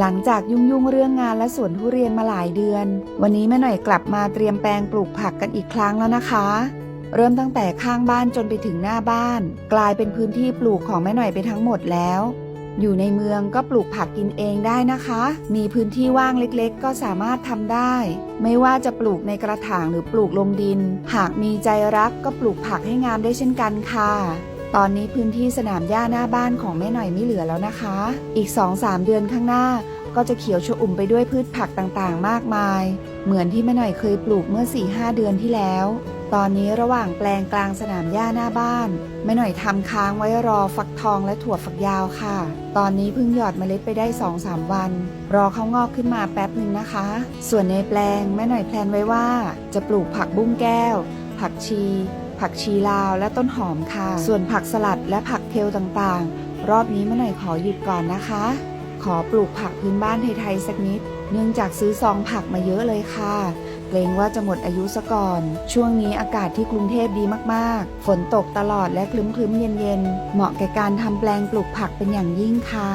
หลังจากยุ่งยุ่งเรื่องงานและสวนทุเรียนมาหลายเดือน วันนี้แม่หน่อยกลับมาเตรียมแปลงปลูกผักกันอีกครั้งแล้วนะคะ เริ่มตั้งแต่ข้างบ้านจนไปถึงหน้าบ้าน กลายเป็นพื้นที่ปลูกของแม่หน่อยไปทั้งหมดแล้ว อยู่ในเมืองก็ปลูกผักกินเองได้นะคะ มีพื้นที่ว่างเล็กๆ ก็สามารถทำได้ ไม่ว่าจะปลูกในกระถางหรือปลูกลงดิน หากมีใจรักก็ปลูกผักให้งามได้เช่นกันค่ะ ตอนนี้พื้นที่สนามหญ้าหน้าบ้านของแม่หน่อยไม่เหลือแล้วนะคะ อีก 2-3 เดือนข้างหน้าก็จะเขียวชอุ่มไปด้วยพืชผักต่างๆ มากมาย เหมือนที่แม่หน่อยเคยปลูกเมื่อ 4-5 เดือนที่แล้ว ตอนนี้ระหว่างแปลงกลางสนามหญ้าหน้าบ้านแม่หน่อยทำค้างไว้รอฟักทองและถั่วฝักยาวค่ะ ตอนนี้เพิ่งหยอดเมล็ดไปได้ 2-3 วัน รอเขางอกขึ้นมาแป๊บหนึ่งนะคะ ส่วนในแปลงแม่หน่อยแพลนไว้ว่า จะปลูกผักบุ้งแก้ว ผักชี ผักชีลาวและต้นหอมค่ะ ส่วนผักสลัดและผักเทลต่างๆ รอบนี้แม่หน่อยขอหยุดก่อนนะคะ ขอปลูกผักพื้นบ้านไทยๆสักนิด เนื่องจากซื้อซองผักมาเยอะเลยค่ะเกรงว่าจะหมดอายุซะก่อน ช่วงนี้อากาศที่กรุงเทพดีมากๆ ฝนตกตลอดและคลึ้มๆเย็นๆ เหมาะแก่การทำแปลงปลูกผักเป็นอย่างยิ่งค่ะ